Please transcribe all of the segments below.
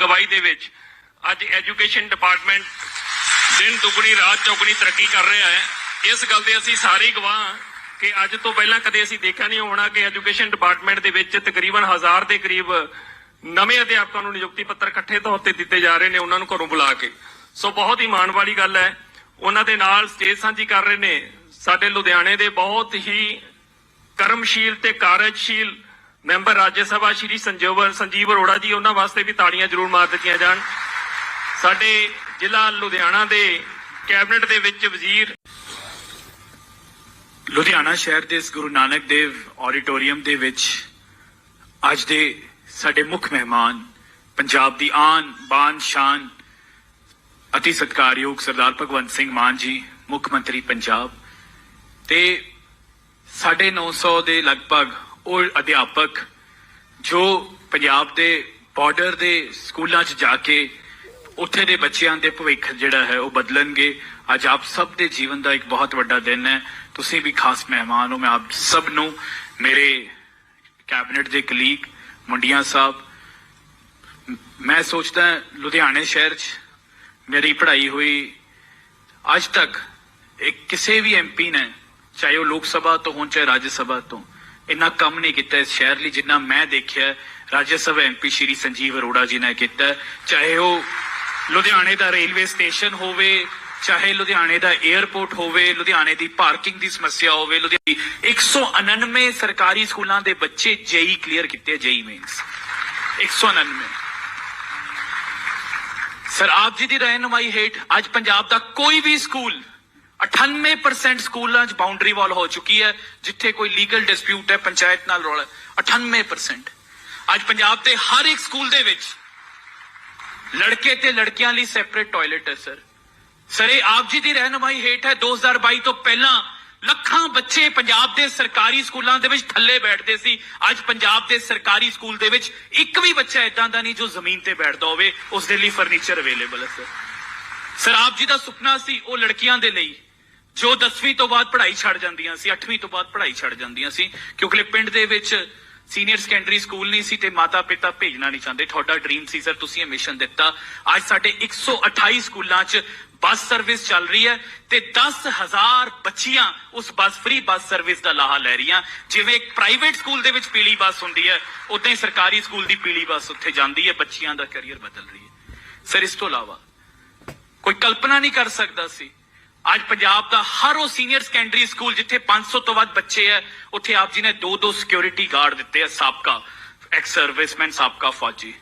ਗਵਾਹੀ ਦੇ ਵਿੱਚ ਅੱਜ ਐਜੂਕੇਸ਼ਨ ਡਿਪਾਰਟਮੈਂਟ ਦਿਨ ਦੁਗਣੀ, ਰਾਤ ਚੌਗਣੀ ਤਰੱਕੀ ਕਰ ਰਿਹਾ ਹੈ। ਇਸ ਗੱਲ ਦੇ ਅਸੀਂ ਸਾਰੇ ਗਵਾਹ ਕਿ ਅੱਜ ਤੋਂ ਪਹਿਲਾਂ ਕਦੇ ਅਸੀਂ ਦੇਖਿਆ ਨਹੀਂ ਹੋਣਾ ਕਿ ਐਜੂਕੇਸ਼ਨ ਡਿਪਾਰਟਮੈਂਟ ਦੇ ਵਿੱਚ ਤਕਰੀਬਨ 1000 ਦੇ ਕਰੀਬ ਨਵੇਂ ਅਧਿਆਪਕਾਂ ਨੂੰ ਨਿਯੁਕਤੀ ਪੱਤਰ ਇਕੱਠੇ ਤੌਰ ਤੇ ਦਿੱਤੇ ਜਾ ਰਹੇ ਨੇ, ਉਹਨਾਂ ਨੂੰ ਘਰੋਂ ਬੁਲਾ ਕੇ। ਸੋ ਬਹੁਤ ਹੀ ਮਾਣ ਵਾਲੀ ਗੱਲ ਹੈ। ਉਹਨਾਂ ਦੇ ਨਾਲ ਸਟੇਜ ਸਾਂਝੀ ਕਰ ਰਹੇ ਨੇ। ਸਾਡੇ ਲੁਧਿਆਣੇ ਦੇ ਬਹੁਤ ਹੀ ਕਰਮਸ਼ੀਲ ਤੇ ਕਾਰਜਸ਼ੀਲ ਮੈਂਬਰ ਰਾਜ ਸਭਾ ਸ਼੍ਰੀ ਸੰਜੀਵ ਸੰਜੀਵ ਅਰੋੜਾ ਜੀ, ਉਹਨਾਂ ਵਾਸਤੇ ਵੀ ਤਾੜੀਆਂ ਜ਼ਰੂਰ ਮਾਰ ਦਿੱਤੀਆਂ ਜਾਣ। ਸਾਡੇ ਜ਼ਿਲ੍ਹਾ ਲੁਧਿਆਣਾ ਦੇ ਕੈਬਨਿਟ ਦੇ ਵਿੱਚ ਵਜ਼ੀਰ ਲੁਧਿਆਣਾ ਸ਼ਹਿਰ ਦੇ ਇਸ ਗੁਰੂ ਨਾਨਕ ਦੇਵ ਆਡੀਟੋਰੀਅਮ ਦੇ ਵਿੱਚ ਅੱਜ ਦੇ ਸਾਡੇ ਮੁੱਖ ਮਹਿਮਾਨ, ਪੰਜਾਬ ਦੀ ਆਨ ਬਾਨ ਸ਼ਾਨ ਅਤੀ ਸਤਿਕਾਰਯੋਗ ਸਰਦਾਰ ਭਗਵੰਤ ਸਿੰਘ ਮਾਨ ਜੀ, ਮੁੱਖ ਮੰਤਰੀ ਪੰਜਾਬ ਤੇ 950 ਦੇ ਲਗਭਗ ਉਹ ਅਧਿਆਪਕ ਜੋ ਪੰਜਾਬ ਦੇ ਬਾਰਡਰ ਦੇ ਸਕੂਲਾਂ 'ਚ ਜਾ ਕੇ ਉੱਥੇ ਦੇ ਬੱਚਿਆਂ ਦੇ ਭਵਿੱਖ ਜਿਹੜਾ ਹੈ ਉਹ ਬਦਲਣਗੇ। ਅੱਜ ਆਪ ਸਭ ਦੇ ਜੀਵਨ ਦਾ ਇੱਕ ਬਹੁਤ ਵੱਡਾ ਦਿਨ ਹੈ। ਤੁਸੀਂ ਵੀ ਖਾਸ ਮਹਿਮਾਨ ਹੋ। ਮੈਂ ਆਪ ਸਭ ਨੂੰ ਮੇਰੇ ਕੈਬਨਿਟ ਦੇ ਕਲੀਗ ਮੁੰਡੀਆਂ ਸਾਹਿਬ, ਮੈਂ ਸੋਚਦਾ ਲੁਧਿਆਣੇ ਸ਼ਹਿਰ 'ਚ ਮੇਰੀ ਪੜ੍ਹਾਈ ਹੋਈ। ਅੱਜ ਤੱਕ ਇੱਕ ਕਿਸੇ ਵੀ ਐਮਪੀ ਨੇ, ਚਾਹੇ ਉਹ ਲੋਕ ਸਭਾ ਤੋਂ ਹੋਣ, ਚਾਹੇ ਰਾਜ ਸਭਾ ਤੋਂ ਇੰਨਾ ਕੰਮ ਨਹੀਂ ਕੀਤਾ ਇਸ ਸ਼ਹਿਰ ਲਈ, ਜਿੰਨਾ ਮੈਂ ਦੇਖਿਆ ਰਾਜ ਸਭਾ ਐਮਪੀ ਸ਼੍ਰੀ ਸੰਜੀਵ ਅਰੋੜਾ ਜੀ ਨੇ ਕੀਤਾ ਹੈ। ਚਾਹੇ ਉਹ ਲੁਧਿਆਣੇ ਦਾ ਰੇਲਵੇ ਸਟੇਸ਼ਨ ਹੋਵੇ, ਚਾਹੇ ਲੁਧਿਆਣੇ ਦਾ 에ਅਰਪੋਰਟ ਹੋਵੇ, ਲੁਧਿਆਣੇ ਦੀ ਪਾਰਕਿੰਗ ਦੀ ਸਮੱਸਿਆ ਹੋਵੇ, ਲੁਧਿਆਣੇ 199 ਸਰਕਾਰੀ ਸਕੂਲਾਂ ਦੇ ਬੱਚੇ ਜੇਈ ਕਲੀਅਰ ਕੀਤੇ, ਜੇਈ ਮੀਨਸ 199 ਸਰ, ਆਪ ਜੀ ਦੀ ਰਹਿਨੁਮਾਈ ਹੇਠ ਅੱਜ ਪੰਜਾਬ ਦਾ ਕੋਈ ਵੀ ਸਕੂਲ 98% ਸਕੂਲਾਂ 'ਚ ਬਾਉਂਡਰੀ ਵਾਲ ਹੋ ਚੁੱਕੀ ਹੈ, ਜਿੱਥੇ ਕੋਈ ਲੀਗਲ ਡਿਸਪਿਊਟ ਹੈ, ਪੰਚਾਇਤ ਨਾਲ ਰੌਲਾ। ਹੈ। 98% ਅੱਜ ਪੰਜਾਬ ਦੇ ਹਰ ਇੱਕ ਸਕੂਲ ਦੇ ਵਿੱਚ ਲੜਕੇ ਤੇ ਲੜਕੀਆਂ ਲਈ ਸੈਪਰੇਟ ਟਾਇਲਟ ਹੈ ਸਰ ਸਰ ਇਹ ਆਪ ਜੀ ਦੀ ਰਹਿਨੁਮਾਈ ਹੇਠ ਹੈ। 2022 ਤੋਂ ਪਹਿਲਾਂ ਲੱਖਾਂ ਬੱਚੇ ਪੰਜਾਬ ਦੇ ਸਰਕਾਰੀ ਸਕੂਲਾਂ ਦੇ ਵਿੱਚ ਥੱਲੇ ਬੈਠਦੇ ਸੀ। ਅੱਜ ਪੰਜਾਬ ਦੇ ਸਰਕਾਰੀ ਸਕੂਲ ਦੇ ਵਿੱਚ ਇੱਕ ਵੀ ਬੱਚਾ ਇਦਾਂ ਦਾ ਨਹੀਂ ਜੋ ਜ਼ਮੀਨ ਤੇ ਬੈਠਦਾ ਹੋਵੇ। ਉਸ ਦੇ ਲਈ ਫਰਨੀਚਰ ਅਵੇਲੇਬਲ ਹੈ ਸਰ ਸਰ ਆਪ ਜੀ ਦਾ ਸੁਪਨਾ ਸੀ ਉਹ ਲੜਕੀਆਂ ਦੇ ਲਈ ਜੋ 10ਵੀਂ ਤੋਂ ਬਾਅਦ ਪੜ੍ਹਾਈ ਛੱਡ ਜਾਂਦੀਆਂ ਸੀ 8ਵੀਂ ਤੋਂ ਬਾਅਦ ਪੜ੍ਹਾਈ ਛੱਡ ਜਾਂਦੀਆਂ ਸੀ, ਕਿਉਂਕਿ ਪਿੰਡ ਦੇ ਵਿੱਚ ਸੀਨੀਅਰ ਸੈਕੰਡਰੀ ਸਕੂਲ ਨਹੀਂ ਸੀ ਤੇ ਮਾਤਾ ਪਿਤਾ ਭੇਜਣਾ ਨਹੀਂ ਚਾਹੁੰਦੇ। ਤੁਹਾਡਾ ਡ੍ਰੀਮ ਸੀ, ਸਰ, ਤੁਸੀਂ ਇਹ ਮਿਸ਼ਨ ਦਿੱਤਾ। ਅੱਜ ਸਾਡੇ 128 ਸਕੂਲਾਂ 'ਚ ਬੱਸ ਸਰਵਿਸ ਚੱਲ ਰਹੀ ਹੈ ਤੇ 10000 ਬੱਚੀਆਂ ਉਸ ਬੱਸ, ਫ੍ਰੀ ਬੱਸ ਸਰਵਿਸ ਦਾ ਲਾਹਾ ਲੈ ਰਹੀਆਂ। ਜਿਵੇਂ ਇੱਕ ਪ੍ਰਾਈਵੇਟ ਸਕੂਲ ਦੇ ਵਿੱਚ ਪੀਲੀ ਬੱਸ ਹੁੰਦੀ ਹੈ, ਉਦਾਂ ਹੀ ਸਰਕਾਰੀ ਸਕੂਲ ਦੀ ਪੀਲੀ ਬੱਸ ਉੱਥੇ ਜਾਂਦੀ ਹੈ, ਬੱਚੀਆਂ ਦਾ ਕੈਰੀਅਰ ਬਦਲ ਰਹੀ ਹੈ। ਸਰ, ਇਸ ਤੋਂ ਇਲਾਵਾ ਕੋਈ ਕਲਪਨਾ ਨਹੀਂ ਕਰ ਸਕਦਾ ਸੀ ਅੱਜ ਪੰਜਾਬ ਦਾ ਹਰ ਉਹ ਸੀਨੀਅਰ ਸੈਕੰਡਰੀ ਸਕੂਲ ਜਿੱਥੇ 500 ਤੋਂ ਵੱਧ ਬੱਚੇ ਹੈ ਉੱਥੇ ਆਪ ਜੀ ਨੇ ਦੋ ਦੋ ਸਿਕਿਉਰਿਟੀ ਗਾਰਡ ਦਿੱਤੇ ਆ, ਸਾਬਕਾ ਐਕਸ ਸਰਵਿਸਮੈਨ ਸਾਬਕਾ ਫੌਜੀ।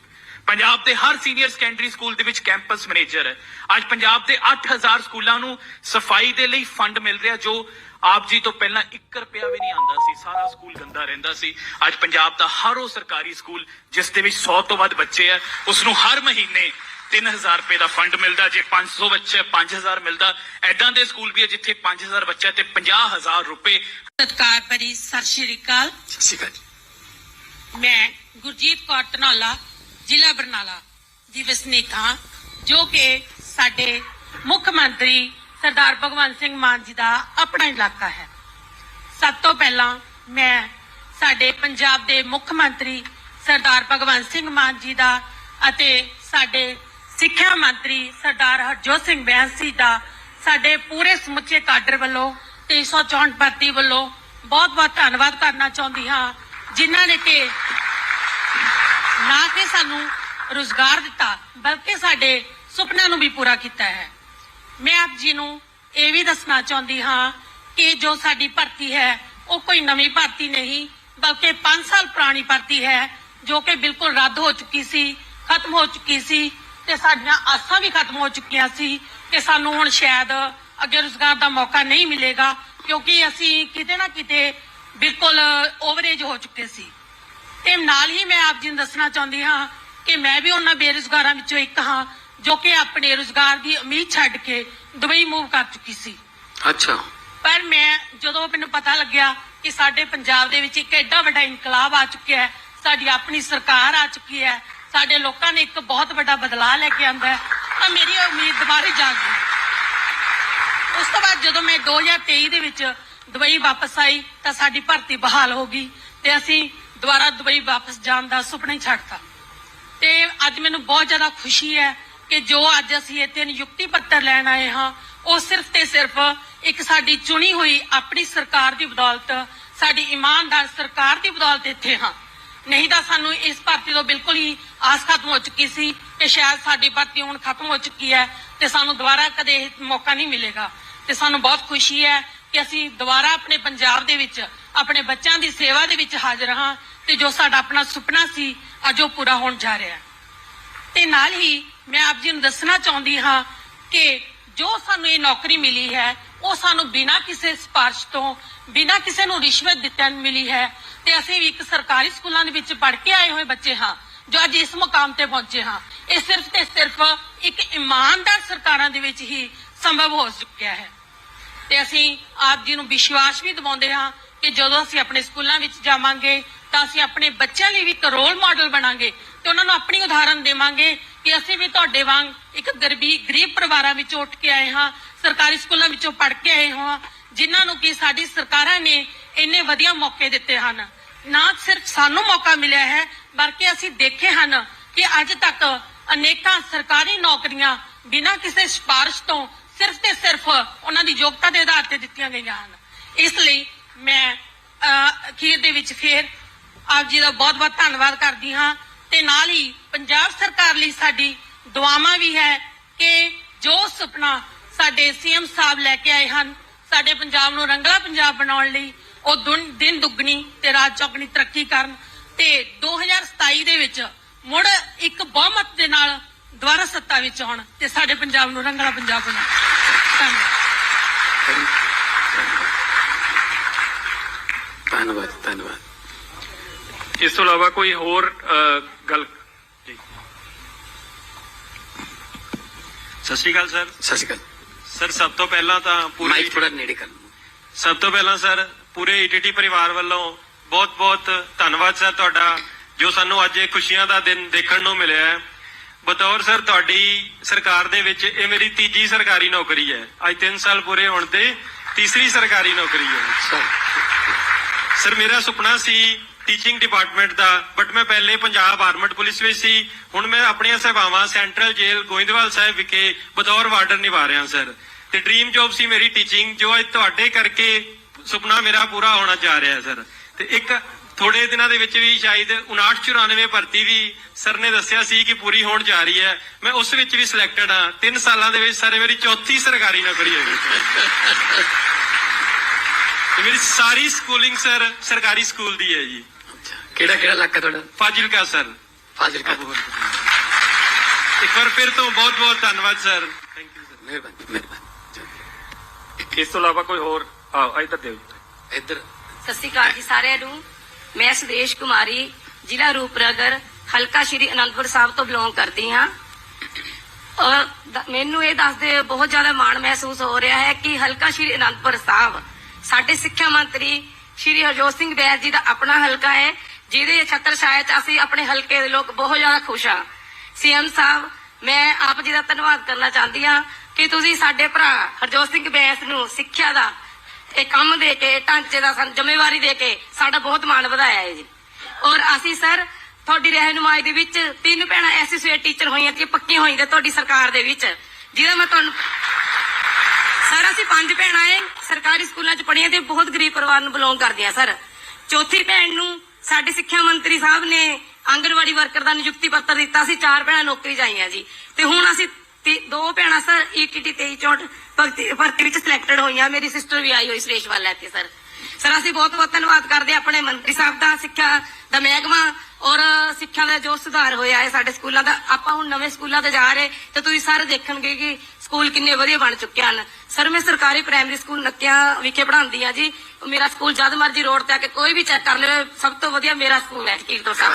ਪੰਜਾਬ ਦੇ ਹਰ ਸੀਨੀਅਰ ਸੈਕੰਡਰੀ ਸਕੂਲ ਦੇ ਵਿੱਚ ਕੈਂਪਸ ਮੈਨੇਜਰ ਹੈ। ਅੱਜ ਪੰਜਾਬ ਦੇ 8000 ਸਕੂਲਾਂ ਨੂੰ ਸਫ਼ਾਈ ਦੇ ਲਈ ਫੰਡ ਮਿਲ ਰਿਹਾ, ਜੋ ਆਪ ਜੀ ਤੋਂ ਪਹਿਲਾਂ 1 ਰੁਪਿਆ ਵੀ ਨਹੀਂ ਆਉਂਦਾ ਸੀ। ਸਾਰਾ ਸਕੂਲ ਗੰਦਾ ਰਹਿੰਦਾ ਸੀ। ਅੱਜ ਪੰਜਾਬ ਦਾ ਹਰ ਉਹ ਸਰਕਾਰੀ ਸਕੂਲ ਜਿਸ ਦੇ ਵਿੱਚ 100 ਤੋਂ ਵੱਧ ਬੱਚੇ ਹੈ ਉਸ ਨੂੰ ਹਰ ਮਹੀਨੇ 3000 ਰੁਪਏ ਦਾ ਫੰਡ ਮਿਲਦਾ ਜੇ 500 ਬੱਚੇ 5000 ਮਿਲਦਾ। ਐਦਾਂ ਦੇ ਸਕੂਲ ਵੀ ਹੈ ਜਿੱਥੇ 5000 ਬੱਚਾ ਤੇ 50000 ਰੁਪਏ। ਸਤਿਕਾਰ ਭਰੀ ਸਤਿ ਸ਼੍ਰੀ ਅਕਾਲ। ਮੈਂ ਗੁਰਜੀਤ ਕੌਰ ਧਨੌਲਾ ਜ਼ਿਲ੍ਹਾ ਬਰਨਾਲਾ ਦੀ ਵਸਨੀਕ ਹਾਂ ਜੋ ਕਿ ਸਾਡੇ ਮੁੱਖ ਮੰਤਰੀ ਸਰਦਾਰ ਭਗਵੰਤ ਸਿੰਘ ਮਾਨ ਜੀ ਦਾ ਆਪਣਾ ਇਲਾਕਾ ਹੈ। ਸਭ ਤੋਂ ਪਹਿਲਾਂ ਮੈਂ ਸਾਡੇ ਪੰਜਾਬ ਦੇ ਮੁੱਖ ਮੰਤਰੀ ਸਰਦਾਰ ਭਗਵੰਤ ਸਿੰਘ ਮਾਨ ਜੀ ਦਾ ਅਤੇ ਸਾਡੇ ਸਿੱਖਿਆ ਮੰਤਰੀ ਸਰਦਾਰ ਹਰਜੋਤ ਸਿੰਘ ਬੈਂਸ ਜੀ ਦਾ, ਸਾਡੇ ਪੂਰੇ ਸਮੁੱਚੇ ਕਾਡਰ ਵੱਲੋਂ 364 ਭਰਤੀ ਵੱਲੋਂ ਬਹੁਤ-ਬਹੁਤ ਧੰਨਵਾਦ ਕਰਨਾ ਚਾਹੁੰਦੀ ਹਾਂ, ਜਿਨ੍ਹਾਂ ਨੇ ਕਿ ਨਾ ਕਿ ਸਾਨੂੰ ਰੋਜ਼ਗਾਰ ਦਿੱਤਾ, ਬਲਕਿ ਸਾਡੇ ਸੁਪਨਾ ਨੂੰ ਵੀ ਪੂਰਾ ਕੀਤਾ ਹੈ। ਮੈਂ ਆਪ ਜੀ ਨੂੰ ਇਹ ਵੀ ਦੱਸਣਾ ਚਾਹੁੰਦੀ ਹਾਂ ਕਿ ਜੋ ਸਾਡੀ ਭਰਤੀ ਹੈ, ਉਹ ਕੋਈ ਨਵੀਂ ਭਰਤੀ ਨਹੀਂ, ਬਲਕਿ 5 ਸਾਲ ਪੁਰਾਣੀ ਭਰਤੀ ਹੈ, ਜੋ ਕਿ ਬਿਲਕੁਲ ਰੱਦ ਹੋ ਚੁੱਕੀ ਸੀ, ਖਤਮ ਹੋ ਚੁੱਕੀ ਸੀ ਤੇ ਸਾਡੀਆਂ ਆਸਾਂ ਵੀ ਖਤਮ ਹੋ ਚੁੱਕੀਆਂ ਸੀ ਕਿ ਸਾਨੂੰ ਹੁਣ ਸ਼ਾਇਦ ਅੱਗੇ ਰੁਜ਼ਗਾਰ ਦਾ ਮੌਕਾ ਨਹੀਂ ਮਿਲੇਗਾ ਕਿਉਂਕਿ ਅਸੀਂ ਕਿਤੇ ਨਾ ਕਿਤੇ ਬਿਲਕੁਲ ਓਵਰੇਜ ਹੋ ਚੁੱਕੇ ਸੀ। ਤੇ ਨਾਲ ਹੀ ਮੈਂ ਆਪ ਜੀ ਨੂੰ ਦੱਸਣਾ ਚਾਹੁੰਦੀ ਹਾਂ ਕਿ ਮੈਂ ਵੀ ਉਹਨਾਂ ਬੇਰੁਜ਼ਗਾਰਾਂ ਵਿੱਚੋਂ ਇੱਕ ਹਾਂ ਜੋ ਕਿ ਆਪਣੇ ਰੁਜ਼ਗਾਰ ਦੀ ਉਮੀਦ ਛੱਡ ਕੇ ਦੁਬਈ ਮੂਵ ਕਰ ਚੁੱਕੀ ਸੀ। ਅੱਛਾ। ਪਰ ਮੈਂ ਜਦੋਂ ਮੈਨੂੰ ਪਤਾ ਲੱਗਿਆ ਕਿ ਸਾਡੇ ਪੰਜਾਬ ਦੇ ਵਿੱਚ ਇੱਕ ਐਡਾ ਵੱਡਾ ਇਨਕਲਾਬ ਆ ਚੁੱਕਿਆ ਹੈ ਸਾਡੀ ਆਪਣੀ ਸਰਕਾਰ ਆ ਚੁੱਕੀ ਹੈ ਸਾਡੇ ਲੋਕਾਂ ਨੇ ਇੱਕ ਬਹੁਤ ਵੱਡਾ ਬਦਲਾਅ ਲੈ ਕੇ ਆਂਦਾ ਤਾਂ ਮੇਰੀ ਉਮੀਦ ਦੁਬਾਰੇ ਜਾਗ ਗਈ। ਉਸ ਤੋਂ ਬਾਅਦ ਜਦੋਂ ਮੈਂ 2023 ਦੇ ਵਿੱਚ ਦੁਬਈ ਵਾਪਸ ਆਈ, ਤਾਂ ਸਾਡੀ ਭਰਤੀ ਬਹਾਲ ਹੋ ਗਈ ਤੇ ਅਸੀਂ ਦੁਬਾਰਾ ਦੁਬਈ ਵਾਪਸ ਜਾਣ ਦਾ ਸੁਪਨਾ ਹੀ ਛੱਡਤਾ। ਤੇ ਅੱਜ ਮੈਨੂੰ ਬਹੁਤ ਜ਼ਿਆਦਾ ਖੁਸ਼ੀ ਹੈ ਕਿ ਜੋ ਅੱਜ ਅਸੀਂ ਇੱਥੇ ਨਿਯੁਕਤੀ ਪੱਤਰ ਲੈਣ ਆਏ ਹਾਂ, ਉਹ ਸਿਰਫ ਤੇ ਸਿਰਫ ਇੱਕ ਸਾਡੀ ਚੁਣੀ ਹੋਈ ਆਪਣੀ ਸਰਕਾਰ ਦੀ ਬਦੌਲਤ, ਸਾਡੀ ਇਮਾਨਦਾਰ ਸਰਕਾਰ ਦੀ ਬਦੌਲਤ ਇੱਥੇ ਹਾਂ। ਨਹੀਂ ਤਾਂ ਸਾਨੂੰ ਇਸ ਭਰਤੀ ਤੋਂ ਬਿਲਕੁਲ ਹੀ ਆਸ ਖਤਮ ਹੋ ਚੁੱਕੀ ਸੀ ਕਿ ਸ਼ਾਇਦ ਸਾਡੀ ਭਰਤੀ ਹੁਣ ਖਤਮ ਹੋ ਚੁੱਕੀ ਹੈ ਤੇ ਸਾਨੂੰ ਦੁਬਾਰਾ ਕਦੇ ਇਹ ਮੌਕਾ ਨਹੀਂ ਮਿਲੇਗਾ। ਤੇ ਸਾਨੂੰ ਬਹੁਤ ਖੁਸ਼ੀ ਹੈ ਕਿ ਅਸੀਂ ਦੁਬਾਰਾ ਆਪਣੇ ਪੰਜਾਬ ਦੇ ਵਿੱਚ, ਆਪਣੇ ਬੱਚਿਆਂ ਦੀ ਸੇਵਾ ਦੇ ਵਿੱਚ ਹਾਜ਼ਰ ਹਾਂ ਤੇ ਜੋ ਸਾਡਾ ਆਪਣਾ ਸੁਪਨਾ ਸੀ, ਅੱਜ ਉਹ ਪੂਰਾ ਹੋਣ ਜਾ ਰਿਹਾ ਹੈ। ਤੇ ਨਾਲ ਹੀ ਮੈਂ ਆਪ ਜੀ ਨੂੰ ਦੱਸਣਾ ਚਾਹੁੰਦੀ ਹਾਂ ਕਿ ਜੋ ਸਾਨੂੰ ਇਹ ਨੌਕਰੀ ਮਿਲੀ ਹੈ, ਉਹ ਸਾਨੂੰ ਬਿਨਾਂ ਕਿਸੇ ਸਿਫਾਰਿਸ਼ ਤੋਂ, ਬਿਨਾਂ ਕਿਸੇ ਨੂੰ ਰਿਸ਼ਵਤ ਦਿੱਤਿਆਂ ਮਿਲੀ ਹੈ ਤੇ ਅਸੀਂ ਵੀ ਇੱਕ ਸਰਕਾਰੀ ਸਕੂਲਾਂ ਦੇ ਵਿੱਚ ਪੜ੍ਹ ਕੇ ਆਏ ਹੋਏ ਬੱਚੇ ਹਾਂ, ਜੋ ਅੱਜ ਇਸ ਮੁਕਾਮ ਤੇ ਪਹੁੰਚੇ ਹਾਂ। ਇਹ ਸਿਰਫ ਤੇ ਸਿਰਫ ਇੱਕ ਇਮਾਨਦਾਰ ਸਰਕਾਰਾਂ ਦੇ ਵਿੱਚ ਹੀ ਸੰਭਵ ਹੋ ਚੁੱਕਿਆ ਹੈ। ਤੇ ਅਸੀਂ ਆਪ ਜੀ ਨੂੰ ਵਿਸ਼ਵਾਸ ਵੀ ਦਿਵਾਉਂਦੇ ਹਾਂ ਕਿ ਜਦੋਂ ਅਸੀਂ ਆਪਣੇ ਸਕੂਲਾਂ ਵਿੱਚ ਜਾਵਾਂਗੇ, ਤਾਂ ਅਸੀਂ ਆਪਣੇ ਬੱਚਿਆਂ ਲਈ ਵੀ ਇੱਕ ਰੋਲ ਮਾਡਲ ਬਣਾਂਗੇ ਤੇ ਉਹਨਾਂ ਨੂੰ ਆਪਣੀ ਉਦਾਹਰਨ ਦੇਵਾਂਗੇ ਕਿ ਅਸੀਂ ਵੀ ਤੁਹਾਡੇ ਵਾਂਗ ਇੱਕ ਗਰੀਬੀ ਗਰੀਬ ਪਰਿਵਾਰਾਂ ਵਿੱਚੋਂ ਉੱਠ ਕੇ ਆਏ ਹਾਂ, ਸਰਕਾਰੀ ਸਕੂਲਾਂ ਵਿੱਚੋਂ ਪੜ੍ਹ ਕੇ ਆਏ ਹਾਂ, ਜਿਨ੍ਹਾਂ ਨੂੰ ਕਿ ਸਾਡੀ ਸਰਕਾਰਾਂ ਨੇ ਇੰਨੇ ਵਧੀਆ ਮੌਕੇ ਦਿੱਤੇ ਹਨ। ਨਾ ਸਿਰਫ ਸਾਨੂੰ ਮੌਕਾ ਮਿਲਿਆ ਹੈ, ਬਲਕਿ ਅਸੀਂ ਦੇਖੇ ਹਨ ਕਿ ਅੱਜ ਤੱਕ ਅਨੇਕਾਂ ਸਰਕਾਰੀ ਨੌਕਰੀਆਂ ਬਿਨਾਂ ਕਿਸੇ ਸਿਫਾਰਿਸ਼ ਤੋਂ ਸਿਰਫ ਤੇ ਸਿਰਫ ਉਹਨਾਂ ਦੀ ਯੋਗਤਾ ਦੇ ਆਧਾਰ ਤੇ ਦਿੱਤੀਆਂ ਗਈਆਂ ਹਨ। ਇਸ ਲਈ ਮੈਂ ਅਖੀਰ ਦੇ ਵਿੱਚ ਫੇਰ ਆਪ ਜੀ ਦਾ ਬਹੁਤ-ਬਹੁਤ ਧੰਨਵਾਦ ਕਰਦੀ ਹਾਂ। ਤੇ ਨਾਲ ਹੀ ਪੰਜਾਬ ਸਰਕਾਰ ਲਈ ਸਾਡੀ ਦੁਆਵਾਂ ਵੀ ਹੈ ਕਿ ਜੋ ਸੁਪਨਾ ਸਾਡੇ ਸੀਐਮ ਸਾਹਿਬ ਲੈ ਕੇ ਆਏ ਹਨ, ਸਾਡੇ ਪੰਜਾਬ ਨੂੰ ਰੰਗਲਾ ਪੰਜਾਬ ਬਣਾਉਣ ਲਈ ਉਹ ਦਿਨ ਦੁੱਗਣੀ ਤੇ ਰਾਤ ਚੌਗਣੀ ਤਰੱਕੀ ਕਰਨ ਤੇ 2027 ਦੇ ਵਿੱਚ ਮੁੜ ਇੱਕ ਬਹੁਮਤ ਦੇ ਨਾਲ ਦੁਬਾਰਾ ਸੱਤਾ ਵਿੱਚ ਆਉਣ ਤੇ ਸਾਡੇ ਪੰਜਾਬ ਨੂੰ ਰੰਗਲਾ ਪੰਜਾਬ ਬਣਾਉਣ ਧੰਨਵਾਦ। ਧੰਨਵਾਦ ਧੰਨਵਾਦ। ਇਸ ਤੋਂ ਇਲਾਵਾ ਕੋਈ ਹੋਰ ਗੱਲ? ਜੀ। ਸਤਿ ਸ਼੍ਰੀ ਅਕਾਲ ਸਰ। ਸਤਿ ਸ਼੍ਰੀ ਅਕਾਲ। ਸਰ ਸਭ ਤੋਂ ਪਹਿਲਾਂ ਤਾਂ ਪੂਰੇ ਮਾਈਕ ਥੋੜਾ ਨੇੜੇ ਕਰ ਸਭ ਤੋਂ ਪਹਿਲਾਂ ਸਰ ਪੂਰੇ ਈਟੀਟੀ ਪਰਿਵਾਰ ਵੱਲੋਂ ਬਹੁਤ-ਬਹੁਤ ਧੰਨਵਾਦ ਸਰ ਤੁਹਾਡਾ ਜੋ ਸਾਨੂੰ ਅੱਜ ਇਹ ਖੁਸ਼ੀਆਂ ਦਾ ਦਿਨ ਦੇਖਣ ਨੂੰ ਮਿਲਿਆ ਹੈ। ਬਤੌਰ ਸਰ ਤੁਹਾਡੀ ਸਰਕਾਰ ਦੇ ਵਿੱਚ ਇਹ ਮੇਰੀ ਤੀਜੀ ਸਰਕਾਰੀ ਨੌਕਰੀ ਹੈ। ਅੱਜ 3 ਸਾਲ ਪੂਰੇ ਹੋਣ ਤੇ ਤੀਸਰੀ ਸਰਕਾਰੀ ਨੌਕਰੀ ਹੈ। ਸਰ, ਮੇਰਾ ਸੁਪਨਾ ਸੀ ਟੀਚਿੰਗ ਡਿਪਾਰਟਮੈਂਟ ਦਾ ਬਟ ਮੈਂ ਪਹਿਲੇ ਪੰਜਾਬ ਆਰਮਡ ਪੁਲਿਸ ਵਿੱਚ ਸੀ। ਹੁਣ ਮੈਂ ਆਪਣੀਆਂ ਸੇਵਾਵਾਂ ਸੈਂਟਰਲ ਜੇਲ੍ਹ ਗੋਇੰਦਵਾਲ ਸਾਹਿਬ ਵਿਖੇ ਬਤੌਰ ਵਾਰਡਰ ਨਿਭਾ ਰਿਹਾ, ਸਰ। ਤੇ ਡ੍ਰੀਮ ਜੌਬ ਸੀ ਮੇਰੀ ਟੀਚਿੰਗ ਜੋ ਅੱਜ ਤੁਹਾਡੇ ਕਰਕੇ ਸੁਪਨਾ ਮੇਰਾ ਪੂਰਾ ਹੋਣਾ ਜਾ ਰਿਹਾ, ਸਰ। ਤੇ ਇੱਕ ਥੋੜੇ ਦਿਨਾਂ ਦੇ ਵਿੱਚ ਵੀ ਸ਼ਾਇਦ 5994 ਭਰਤੀ ਵੀ ਸਰ ਨੇ ਦੱਸਿਆ ਸੀ ਕਿ ਪੂਰੀ ਹੋਣ ਜਾ ਰਹੀ ਹੈ। ਮੈਂ ਉਸ ਵਿੱਚ ਵੀ ਸਿਲੈਕਟਡ ਹਾਂ। 3 ਸਾਲਾਂ ਦੇ ਵਿੱਚ ਸਰ ਮੇਰੀ ਚੌਥੀ ਸਰਕਾਰੀ ਨੌਕਰੀ ਹੋ। ਗਈ ਤੇ ਮੇਰੀ ਸਾਰੀ ਸਕੂਲਿੰਗ ਸਰ ਸਰਕਾਰੀ ਸਕੂਲ ਦੀ ਹੈ ਜੀ। ਅੱਛਾ ਕਿਹੜਾ ਕਿਹੜਾ ਇਲਾਕਾ ਤੁਹਾਡਾ? ਫਾਜ਼ਿਲਕਾ ਸਰ ਫਾਜ਼ਿਲਕਾ। ਇੱਕ ਵਾਰ ਫਿਰ ਤੋਂ ਬਹੁਤ ਬਹੁਤ ਧੰਨਵਾਦ ਸਰ ਥੈਂਕ ਯੂ ਸਰ ਮਿਹਰਬਾਨੀ ਮਿਹਰਬਾਨੀ। ਇਸ ਤੋਂ ਇਲਾਵਾ ਕੋਈ ਹੋਰ? ਆਓ ਇੱਧਰ ਦਿਓ। ਇੱਧਰ। ਸਤਿ ਸ਼੍ਰੀ ਅਕਾਲ ਜੀ ਸਾਰਿਆਂ ਨੂੰ। ਮੈਂ ਸੁਦੇਸ਼ ਕੁਮਾਰੀ ਜ਼ਿਲ੍ਹਾ ਰੂਪਨਗਰ ਹਲਕਾ ਸ਼੍ਰੀ ਅਨੰਦਪੁਰ ਸਾਹਿਬ ਤੋਂ ਬਿਲੋਂਗ ਕਰਦੀ ਹਾਂ। ਔਰ ਮੈਨੂੰ ਇਹ ਦੱਸਦੇ ਬਹੁਤ ਜ਼ਿਆਦਾ ਮਾਣ ਮਹਿਸੂਸ ਹੋ ਰਿਹਾ ਹੈ ਕਿ ਹਲਕਾ ਸ਼੍ਰੀ ਅਨੰਦਪੁਰ ਸਾਹਿਬ ਸਾਡੇ ਸਿੱਖਿਆ ਮੰਤਰੀ ਸ਼੍ਰੀ ਹਰਜੋਤ ਸਿੰਘ ਬੈਸ ਜੀ ਦਾ ਆਪਣਾ ਹਲਕਾ ਹੈ, ਜਿਹਦੇ ਛੱਤਰ ਛਾਇਆ ਚ ਅਸੀਂ ਆਪਣੇ ਹਲਕੇ ਦੇ ਲੋਕ ਬਹੁਤ ਜ਼ਿਆਦਾ ਖੁਸ਼ ਹਾਂ। ਸੀਐਮ ਸਾਹਿਬ, ਮੈਂ ਆਪ ਜੀ ਦਾ ਧੰਨਵਾਦ ਕਰਨਾ ਚਾਹੁੰਦੀ ਹਾਂ ਕਿ ਤੁਸੀਂ ਸਾਡੇ ਭਰਾ ਹਰਜੋਤ ਸਿੰਘ ਬੈਸ ਨੂੰ ਸਿੱਖਿਆ ਦਾ ਇਹ ਕੰਮ ਦੇ ਕੇ, ਢਾਂਚੇ ਦਾ ਸਾਨੂੰ ਜ਼ਿੰਮੇਵਾਰੀ ਦੇ ਕੇ ਸਾਡਾ ਬਹੁਤ ਮਾਣ ਵਧਾਇਆ ਹੈ ਜੀ। ਔਰ ਅਸੀਂ ਸਰ, ਤੁਹਾਡੀ ਰਹਿਨੁਮਾਈ ਦੇ ਵਿੱਚ ਤਿੰਨ ਭੈਣਾਂ ਐਸੋਸੀਏਟ ਟੀਚਰ ਹੋਈਆਂ ਤੇ ਪੱਕੀਆਂ ਹੋਈਆਂ ਤੇ ਤੁਹਾਡੀ ਸਰਕਾਰ ਦੇ ਵਿੱਚ, ਜਿਹਦਾ ਮੈਂ ਤੁਹਾਨੂੰ ਸਰ, ਅਸੀਂ ਪੰਜ ਭੈਣਾਂ ਏ, ਸਰਕਾਰੀ ਸਕੂਲਾਂ 'ਚ ਪੜ੍ਹੀਆਂ ਤੇ ਬਹੁਤ ਗਰੀਬ ਪਰਿਵਾਰ ਨੂੰ ਬਿਲੋਂਗ ਕਰਦੀਆਂ ਸਰ। ਚੌਥੀ ਭੈਣ ਨੂੰ ਸਾਡੇ ਸਿੱਖਿਆ ਮੰਤਰੀ ਸਾਹਿਬ ਨੇ ਆਂਗਣਵਾੜੀ ਵਰਕਰ ਦਾ ਨਿਯੁਕਤੀ ਪੱਤਰ ਦਿੱਤਾ ਸੀ, ਚਾਰ ਭੈਣਾਂ ਨੌਕਰੀ ਚ ਆਈਆਂ ਜੀ। ਤੇ ਹੁਣ ਅਸੀਂ ਦੋ ਭੈਣਾਂ, ਸਰ E ਈਟੀਟੀ 2364 ਭਰਤੀ ਭਰਤੀ ਵਿੱਚ ਸਿਲੈਕਟਡ ਹੋਈਆਂ, ਮੇਰੀ ਸਿਸਟਰ ਵੀ ਆਈ ਹੋਈ, ਸੁਰੇਸ਼ ਵਾਲਾ ਇੱਥੇ, ਸਰ। ਸਰ, ਅਸੀਂ ਬਹੁਤ ਬਹੁਤ ਧੰਨਵਾਦ ਕਰਦੇ ਹਾਂ ਆਪਣੇ ਮੰਤਰੀ ਸਾਹਿਬ ਦਾ, ਸਿੱਖਿਆ ਦਾ ਮਹਿਕਮਾ ਔਰ ਸਿੱਖਿਆ ਦਾ ਜੋ ਸੁਧਾਰ ਹੋਇਆ ਹੈ ਸਾਡੇ ਸਕੂਲਾਂ ਦਾ ਆਪਾਂ ਹੁਣ ਨਵੇਂ ਸਕੂਲਾਂ ਤੇ ਜਾ ਰਹੇ ਤੇ ਤੁਸੀਂ ਸਾਰੇ ਦੇਖਣਗੇ ਕਿ ਸਕੂਲ ਕਿੰਨੇ ਵਧੀਆ ਬਣ ਚੁੱਕੇ ਹਨ। ਸਰ ਮੈਂ ਸਰਕਾਰੀ ਪ੍ਰਾਇਮਰੀ ਸਕੂਲ ਨੱਕਿਆਂ ਵਿਖੇ ਪੜ੍ਹਾਉਂਦੀ ਆ ਜੀ। ਮੇਰਾ ਸਕੂਲ ਜਦ ਮਰਜ਼ੀ ਰੋਡ ਤੇ ਆ ਕੇ ਕੋਈ ਵੀ ਚੈੱਕ ਕਰ ਲਵੇ ਸਭ ਤੋਂ ਵਧੀਆ ਮੇਰਾ ਸਕੂਲ ਹੈ ਕੀਰਤੋ ਸਾਹਿਬ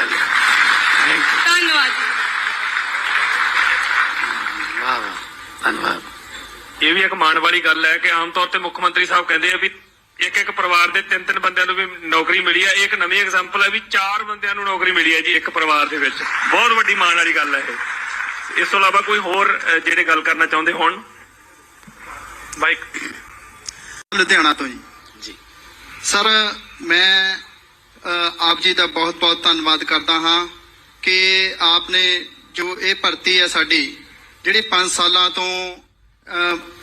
ਧੰਨਵਾਦ ਜੀ। ਵਾਹ ਵਾਹ ਧੰਨਵਾਦ। ਇਹ ਵੀ ਇੱਕ ਮਾਣ ਵਾਲੀ ਗੱਲ ਹੈ ਕਿ ਆਮ ਤੌਰ ਤੇ ਮੁੱਖ ਮੰਤਰੀ ਸਾਹਿਬ ਕਹਿੰਦੇ ਆ ਵੀ ਇੱਕ ਇੱਕ ਪਰਿਵਾਰ ਦੇ ਤਿੰਨ ਤਿੰਨ ਬੰਦਿਆਂ ਨੂੰ ਵੀ ਨੌਕਰੀ ਮਿਲੀ ਹੈ ਇਹ ਇੱਕ ਨਵੀਂ ਐਗਜ਼ਾਮਪਲ ਹੈ ਵੀ ਚਾਰ ਬੰਦਿਆਂ ਨੂੰ ਨੌਕਰੀ ਮਿਲੀ ਹੈ ਜੀ ਇੱਕ ਪਰਿਵਾਰ ਦੇ ਵਿੱਚ। ਬਹੁਤ ਵੱਡੀ ਮਾਣ ਵਾਲੀ ਗੱਲ ਹੈ ਇਹ। ਇਸ ਤੋਂ ਇਲਾਵਾ ਕੋਈ ਹੋਰ ਜਿਹੜੇ ਗੱਲ ਕਰਨਾ ਚਾਹੁੰਦੇ ਹੋਣ? ਬਾਈਕ ਲੁਧਿਆਣਾ ਤੋਂ ਜੀ। ਜੀ। ਸਰ ਮੈਂ ਆਪ ਜੀ ਦਾ ਬਹੁਤ ਬਹੁਤ ਧੰਨਵਾਦ ਕਰਦਾ ਹਾਂ ਕਿ ਆਪਨੇ ਜੋ ਇਹ ਭਰਤੀ ਹੈ ਸਾਡੀ ਜਿਹੜੀ 5 ਸਾਲਾਂ ਤੋਂ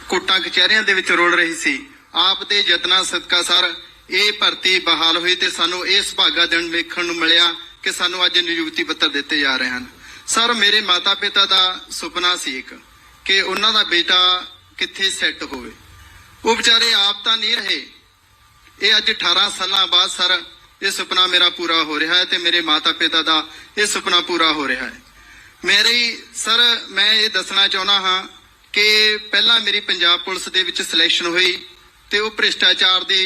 ਕੋਟਾਂ ਕਚਹਿਰੀਆਂ ਦੇ ਵਿੱਚ ਰੋਲ ਰਹੀ ਸੀ ਆਪ ਦੇ ਯਤਨਾਂ ਸਦਕਾ ਸਰ, ਇਹ ਭਰਤੀ ਬਹਾਲ ਹੋਈ ਤੇ ਸਾਨੂੰ ਇਹ ਸੁਭਾਗਾ ਦਿਨ ਵੇਖਣ ਨੂੰ ਮਿਲਿਆ ਕਿ ਸਾਨੂੰ ਅੱਜ ਨਿਯੁਕਤੀ ਪੱਤਰ ਦਿੱਤੇ ਜਾ ਰਹੇ ਹਨ। ਸਰ, ਮੇਰੇ ਮਾਤਾ ਪਿਤਾ ਦਾ ਸੁਪਨਾ ਸੀ ਇੱਕ, ਕਿ ਉਹਨਾਂ ਦਾ ਬੇਟਾ ਕਿੱਥੇ ਸੈੱਟ ਹੋਵੇ। ਉਹ ਵਿਚਾਰੇ ਆਪ ਤਾਂ ਨਹੀਂ ਰਹੇ। ਇਹ ਅੱਜ 18 ਸਾਲਾਂ ਬਾਅਦ ਸਰ, ਇਹ ਸੁਪਨਾ ਮੇਰਾ ਪੂਰਾ ਹੋ ਰਿਹਾ ਹੈ ਤੇ ਮੇਰੇ ਮਾਤਾ ਪਿਤਾ ਦਾ ਇਹ ਸੁਪਨਾ ਪੂਰਾ ਹੋ ਰਿਹਾ ਹੈ। ਮੇਰੀ ਸਰ, ਮੈਂ ਇਹ ਦੱਸਣਾ ਚਾਹੁੰਦਾ ਹਾਂ ਕਿ ਪਹਿਲਾਂ ਮੇਰੀ ਪੰਜਾਬ ਪੁਲਿਸ ਦੇ ਵਿੱਚ ਸਿਲੈਕਸ਼ਨ ਹੋਈ। ਤੇ ਉਹ ਭ੍ਰਿਸ਼ਟਾਚਾਰ ਦੀ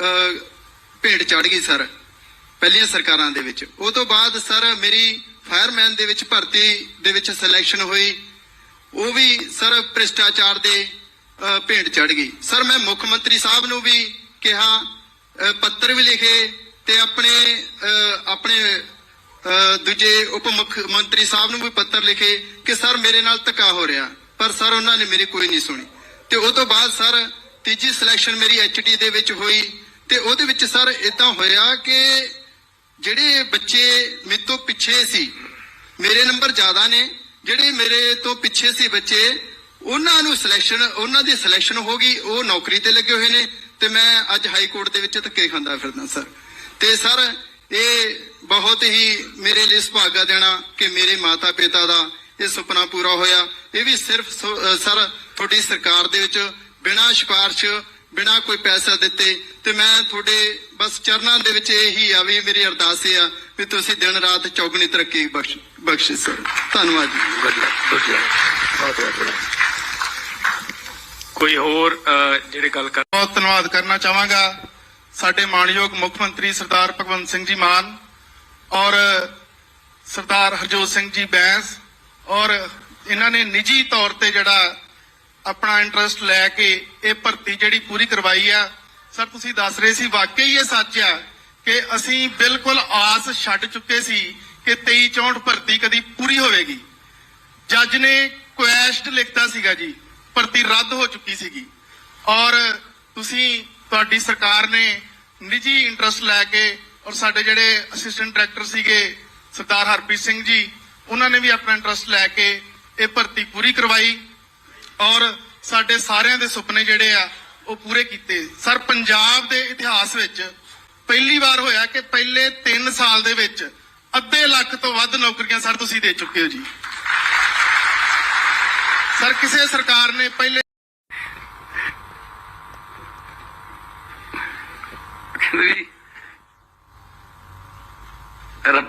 ਅਹ, ਭੇਡ ਚੜ ਗਈ ਸਰ ਪਹਿਲੀਆਂ ਸਰਕਾਰਾਂ ਦੇ ਵਿੱਚ। ਉਹ ਤੋਂ ਬਾਅਦ ਸਰ ਮੇਰੀ ਫਾਇਰਮੈਨ ਦੇ ਵਿੱਚ ਭਰਤੀ ਦੇ ਵਿੱਚ ਸਿਲੈਕਸ਼ਨ ਹੋਈ। ਉਹ ਵੀ ਸਰ ਭ੍ਰਿਸ਼ਟਾਚਾਰ ਦੇ ਭੇਡ ਚੜ ਗਈ। ਸਰ ਮੈਂ ਮੁੱਖ ਮੰਤਰੀ ਸਾਹਿਬ ਨੂੰ ਵੀ ਕਿਹਾ ਪੱਤਰ ਵੀ ਲਿਖੇ ਤੇ ਆਪਣੇ ਆਪਣੇ ਦੂਜੇ ਉਪ ਮੁੱਖ ਮੰਤਰੀ ਸਾਹਿਬ ਨੂੰ ਵੀ ਪੱਤਰ ਲਿਖੇ ਕਿ ਸਰ ਮੇਰੇ ਨਾਲ ਧੱਕਾ ਹੋ ਰਿਹਾ। ਪਰ ਸਰ ਉਹਨਾਂ ਨੇ ਮੇਰੀ ਕੋਈ ਨਹੀਂ ਸੁਣੀ। ਤੇ ਉਹ ਤੋਂ ਬਾਅਦ ਸਰ ਤੀਜੀ ਸਿਲੈਕਸ਼ਨ ਮੇਰੀ ਐਚਡੀ ਦੇ ਵਿੱਚ ਹੋਈ ਤੇ ਉਹਦੇ ਵਿੱਚ ਸਰ ਇਦਾਂ ਹੋਇਆ ਕਿ ਜਿਹੜੇ ਬੱਚੇ ਮੇਰੇ ਤੋਂ ਪਿੱਛੇ ਸੀ, ਮੇਰੇ ਨੰਬਰ ਜ਼ਿਆਦਾ ਨੇ, ਜਿਹੜੇ ਮੇਰੇ ਤੋਂ ਪਿੱਛੇ ਸੀ ਬੱਚੇ, ਉਹਨਾਂ ਨੂੰ ਸਿਲੈਕਸ਼ਨ ਉਹਨਾਂ ਦੀ ਸਿਲੈਕਸ਼ਨ ਹੋ ਗਈ, ਉਹ ਨੌਕਰੀ ਤੇ ਲੱਗੇ ਹੋਏ ਨੇ ਤੇ ਮੈਂ ਅੱਜ ਹਾਈ ਕੋਰਟ ਦੇ ਵਿੱਚ ਧੱਕੇ ਖਾਂਦਾ ਫਿਰਦਾ ਸਰ। ਤੇ ਸਰ, ਇਹ ਬਹੁਤ ਹੀ ਮੇਰੇ ਲਈ ਸੁਭਾਗਾ ਦੇਣਾ ਕਿ ਮੇਰੇ ਮਾਤਾ ਪਿਤਾ ਦਾ ਇਹ ਸੁਪਨਾ ਪੂਰਾ ਹੋਇਆ। ਇਹ ਵੀ ਸਿਰਫ ਸਰ, ਤੁਹਾਡੀ ਸਰਕਾਰ ਦੇ ਵਿੱਚ ਬਿਨਾਂ ਸਿਫਾਰਿਸ਼ ਬਿਨਾਂ ਕੋਈ ਪੈਸਾ ਦਿੱਤੇ ਤੇ ਮੈਂ ਤੁਹਾਡੇ ਬਸ ਚਰਨਾਂ ਦੇ ਵਿੱਚ ਇਹੀ ਆ ਵੀ ਮੇਰੀ ਅਰਦਾਸ ਇਹ ਆ ਵੀ ਤੁਸੀਂ ਦਿਨ ਰਾਤ ਚੌਗਣੀ ਤਰੱਕੀ ਬਖਸ਼ ਬਖਸ਼ੇ ਸਰ। ਧੰਨਵਾਦ ਜੀ। ਕੋਈ ਹੋਰ ਜਿਹੜੇ ਗੱਲ ਕਰ ਬਹੁਤ ਧੰਨਵਾਦ ਕਰਨਾ ਚਾਹਾਂਗਾ ਸਾਡੇ ਮਾਣਯੋਗ ਮੁੱਖ ਮੰਤਰੀ ਸਰਦਾਰ ਭਗਵੰਤ ਸਿੰਘ ਜੀ ਮਾਨ ਔਰ ਸਰਦਾਰ ਹਰਜੋਤ ਸਿੰਘ ਜੀ ਬੈਂਸ ਔਰ ਇਹਨਾਂ ਨੇ ਨਿੱਜੀ ਤੌਰ ਤੇ ਜਿਹੜਾ ਆਪਣਾ ਇੰਟਰਸਟ ਲੈ ਕੇ ਇਹ ਭਰਤੀ ਜਿਹੜੀ ਪੂਰੀ ਕਰਵਾਈ ਆ। ਸਰ ਤੁਸੀਂ ਦੱਸ ਰਹੇ ਸੀ, ਵਾਕਈ ਇਹ ਸੱਚ ਆ ਕਿ ਅਸੀਂ ਬਿਲਕੁਲ ਆਸ ਛੱਡ ਚੁੱਕੇ ਸੀ ਕਿ 23 64 ਭਰਤੀ ਕਦੀ ਪੂਰੀ ਹੋਵੇਗੀ। ਜੱਜ ਨੇ ਕੁਐਸਟ ਲਿਖਤਾ ਸੀਗਾ ਜੀ, ਭਰਤੀ ਰੱਦ ਹੋ ਚੁੱਕੀ ਸੀਗੀ। ਔਰ ਤੁਸੀਂ, ਤੁਹਾਡੀ ਸਰਕਾਰ ਨੇ ਨਿੱਜੀ ਇੰਟਰਸਟ ਲੈ ਕੇ ਔਰ ਸਾਡੇ ਜਿਹੜੇ ਅਸਿਸਟੈਂਟ ਡਾਇਰੈਕਟਰ ਸੀਗੇ, ਸਰਦਾਰ ਹਰਪ੍ਰੀਤ ਸਿੰਘ ਜੀ, ਉਹਨਾਂ ਨੇ ਵੀ ਆਪਣਾ ਇੰਟਰਸਟ ਲੈ ਕੇ ਇਹ ਭਰਤੀ ਪੂਰੀ ਕਰਵਾਈ। ਔਰ ਸਾਡੇ ਸਾਰਿਆਂ ਦੇ ਸੁਪਨੇ ਜਿਹੜੇ ਆ, ਉਹ ਪੂਰੇ ਕੀਤੇ। ਸਰ, ਪੰਜਾਬ ਦੇ ਇਤਿਹਾਸ ਵਿੱਚ ਪਹਿਲੀ ਵਾਰ ਹੋਇਆ ਕਿ ਪਹਿਲੇ 3 ਸਾਲ ਦੇ ਵਿੱਚ ਅੱਧੇ ਲੱਖ ਤੋਂ ਵੱਧ ਨੌਕਰੀਆਂ ਸਰ ਤੁਸੀਂ ਦੇ ਚੁੱਕੇ ਹੋ ਜੀ। ਸਰ, ਕਿਸੇ ਸਰਕਾਰ ਨੇ ਪਹਿਲੇ